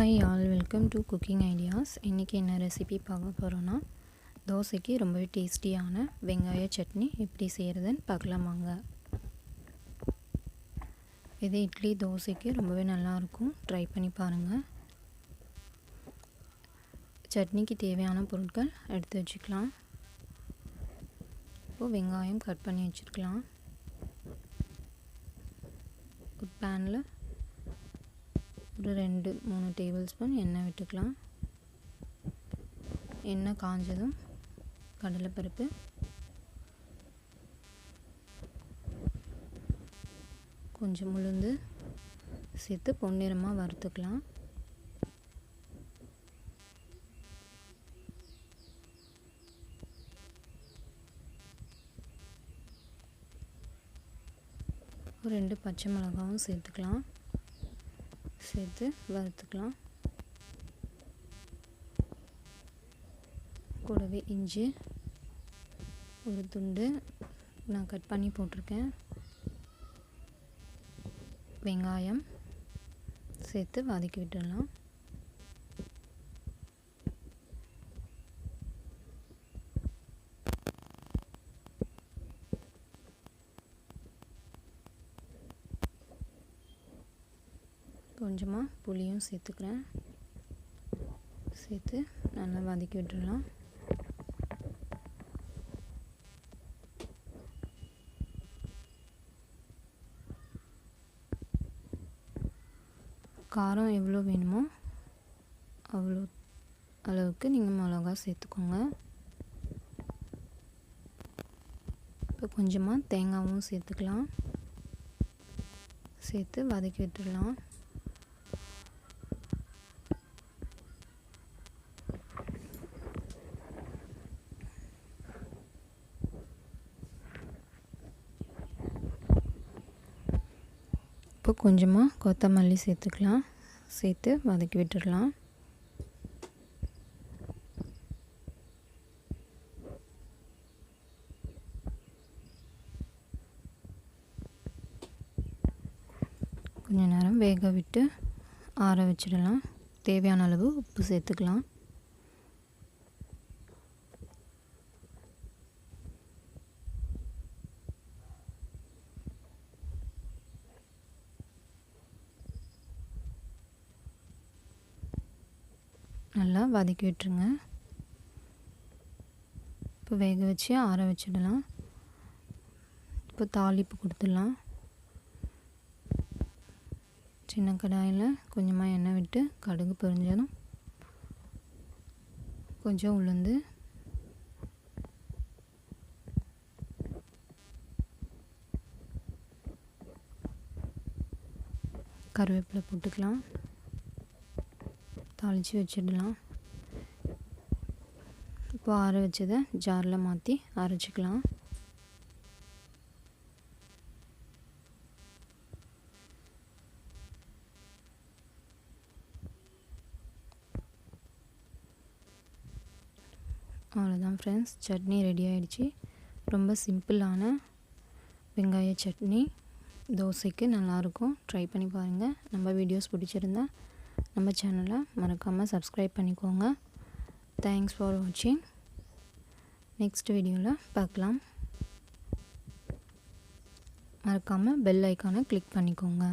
Hi all welcome to cooking ideas இன்றைக்கி என்ன recipe பார்க்க போகிறோன்னா தோசைக்கு ரொம்பவே டேஸ்டியான வெங்காய சட்னி எப்படி செய்கிறதுன்னு பார்க்கலாம் வாங்க. இது இட்லி தோசைக்கு ரொம்பவே நல்லாயிருக்கும். ட்ரை பண்ணி பாருங்கள் சட்னிக்கு தேவையான பொருட்கள் எடுத்து வச்சுக்கலாம். இப்போது வெங்காயம் கட் பண்ணி வச்சுருக்கலாம் ஒரு பேனில் ஒரு ரெண்டு மூணு டேபிள் ஸ்பூன் எண்ணெய் விட்டுக்கலாம். எண்ணெய் காஞ்சதும் கடலைப்பருப்பு. கொஞ்சம் உளுந்து சேர்த்து பொன்னிறமாக வறுத்துக்கலாம். ஒரு ரெண்டு பச்சை மிளகாவும் சேர்த்துக்கலாம். சேர்த்து வறுத்துக்கலாம். கூடவே இஞ்சி ஒரு துண்டு நான் கட் பண்ணி போட்டிருக்கேன். வெங்காயம் சேர்த்து வதக்கி விட்டுடலாம். கொஞ்சமாக புளியும் சேர்த்துக்கிறேன். சேர்த்து நல்லா வதக்கி விட்டுடலாம். காரம் எவ்வளோ வேணுமோ அவ்வளோ அளவுக்கு நீங்கள் மிளகா சேர்த்துக்கோங்க. இப்போ கொஞ்சமாக தேங்காவும் சேர்த்துக்கலாம். சேர்த்து வதக்கி விட்டுடலாம். இப்போ கொஞ்சமாக கொத்தமல்லி சேர்த்துக்கலாம். சேர்த்து வதக்கி விட்டுடலாம். கொஞ்ச நேரம் வேக விட்டு ஆற வச்சிடலாம். தேவையான அளவு உப்பு சேர்த்துக்கலாம். நல்லா வதக்கி விட்டுருங்க. இப்போ வேக வச்சு ஆற வச்சிடலாம். இப்போ தாளிப்பு கொடுத்துடலாம். சின்ன கடாயில் கொஞ்சமாக எண்ணெய் விட்டு கடுகு பொரிஞ்சதும் கொஞ்சம் உளுந்து. கருவேப்பிலை போட்டுக்கலாம். தாளித்து வச்சிடலாம். இப்போ ஆற வச்சதை ஜாரில் மாற்றி அரைச்சிக்கலாம். அவ்வளோதான் ஃப்ரெண்ட்ஸ் சட்னி ரெடி ஆகிடுச்சு ரொம்ப சிம்பிளான வெங்காய சட்னி. தோசைக்கு நல்லாயிருக்கும். ட்ரை பண்ணி பாருங்கள் நம்ம வீடியோஸ் பிடிச்சிருந்தா நம்ம சேனலை மறக்காமல் சப்ஸ்கிரைப் பண்ணிக்கோங்க. தேங்க்ஸ் ஃபார் வாட்சிங் நெக்ஸ்ட் வீடியோவில் பார்க்கலாம். மறக்காமல் பெல் ஐக்கானை கிளிக் பண்ணிக்கோங்க.